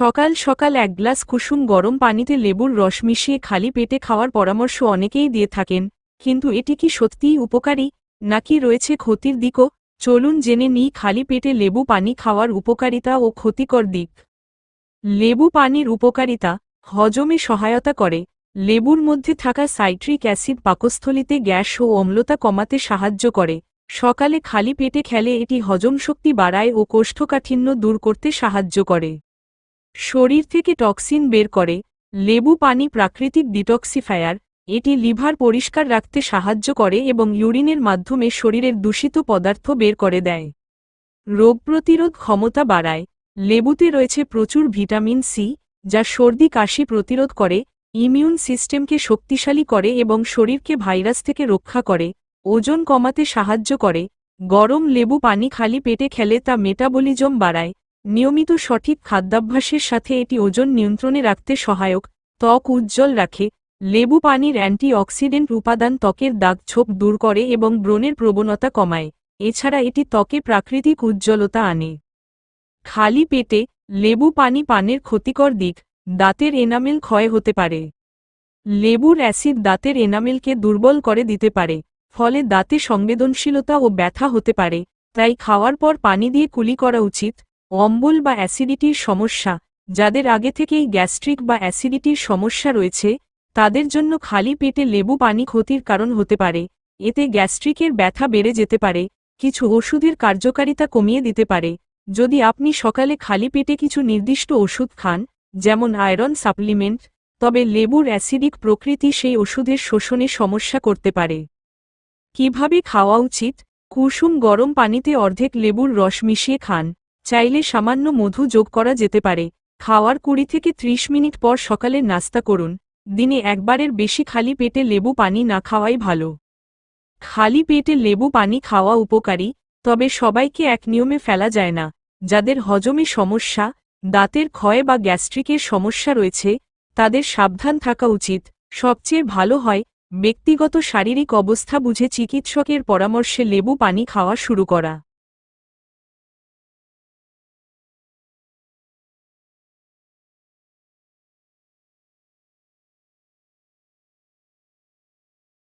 সকাল সকাল এক গ্লাস কুসুম গরম পানিতে লেবুর রস মিশিয়ে খালি পেটে খাওয়ার পরামর্শ অনেকেই দিয়ে থাকেন। কিন্তু এটি কি সত্যিই উপকারী? নাকি রয়েছে ক্ষতির দিকও? চলুন জেনে নিই খালি পেটে লেবু পানি খাওয়ার উপকারিতা ও ক্ষতিকর দিক। লেবু পানির উপকারিতা হজমে সহায়তা করে। লেবুর মধ্যে থাকা সাইট্রিক অ্যাসিড পাকস্থলিতে গ্যাস ও অম্লতা কমাতে সাহায্য করে। সকালে খালি পেটে খেলে এটি হজম শক্তি বাড়ায় ও কোষ্ঠকাঠিন্য দূর করতে সাহায্য করে। শরীর থেকে টক্সিন বের করে, লেবু পানি প্রাকৃতিক ডিটক্সিফায়ার, এটি লিভার পরিষ্কার রাখতে সাহায্য করে এবং ইউরিনের মাধ্যমে শরীরের দূষিত পদার্থ বের করে দেয়। রোগ প্রতিরোধ ক্ষমতা বাড়ায়, লেবুতে রয়েছে প্রচুর ভিটামিন সি, যা সর্দি কাশি প্রতিরোধ করে, ইমিউন সিস্টেমকে শক্তিশালী করে এবং শরীরকে ভাইরাস থেকে রক্ষা করে, ওজন কমাতে সাহায্য করে, গরম লেবু পানি খালি পেটে খেলে তা মেটাবলিজম বাড়ায় নিয়মিত সঠিক খাদ্যাভ্যাসের সাথে এটি ওজন নিয়ন্ত্রণে রাখতে সহায়ক, ত্বক উজ্জ্বল রাখে, লেবু পানির অ্যান্টিঅক্সিডেন্ট উপাদান ত্বকের দাগ ছোপ দূর করে এবং ব্রণের প্রবণতা কমায়, এছাড়া এটি ত্বকে প্রাকৃতিক উজ্জ্বলতা আনে। খালি পেটে লেবু পানি পানের ক্ষতিকর দিক, দাঁতের এনামেল ক্ষয় হতে পারে। লেবুর অ্যাসিড দাঁতের এনামেলকে দুর্বল করে দিতে পারে, ফলে দাঁতে সংবেদনশীলতা ও ব্যথা হতে পারে, তাই খাওয়ার পর পানি দিয়ে কুলি করা উচিত অম্বল বা অ্যাসিডিটির সমস্যা, যাদের আগে থেকেই গ্যাস্ট্রিক বা অ্যাসিডিটির সমস্যা রয়েছে, তাদের জন্য খালি পেটে লেবু পানি ক্ষতির কারণ হতে পারে। এতে গ্যাস্ট্রিকের ব্যথা বেড়ে যেতে পারে, কিছু ওষুধের কার্যকারিতা কমিয়ে দিতে পারে। যদি আপনি সকালে খালি পেটে কিছু নির্দিষ্ট ওষুধ খান, যেমন আয়রন সাপ্লিমেন্ট, তবে লেবুর অ্যাসিডিক প্রকৃতি সেই ওষুধের শোষণে সমস্যা করতে পারে। কীভাবে খাওয়া উচিত? কুসুম গরম পানিতে অর্ধেক লেবুর রস মিশিয়ে খান। চাইলে সামান্য মধু যোগ করা যেতে পারে। খাওয়ার কুড়ি থেকে ত্রিশ মিনিট পর সকালে নাস্তা করুন। দিনে একবারের বেশি খালি পেটে লেবু পানি না খাওয়াই ভালো। খালি পেটে লেবু পানি খাওয়া উপকারী, তবে সবাইকে এক নিয়মে ফেলা যায় না। যাদের হজমে সমস্যা, দাঁতের ক্ষয় বা গ্যাস্ট্রিকের সমস্যা রয়েছে, তাদের সাবধান থাকা উচিত। সবচেয়ে ভালো হয়, ব্যক্তিগত শারীরিক অবস্থা বুঝে চিকিৎসকের পরামর্শে লেবু পানি খাওয়া শুরু করা।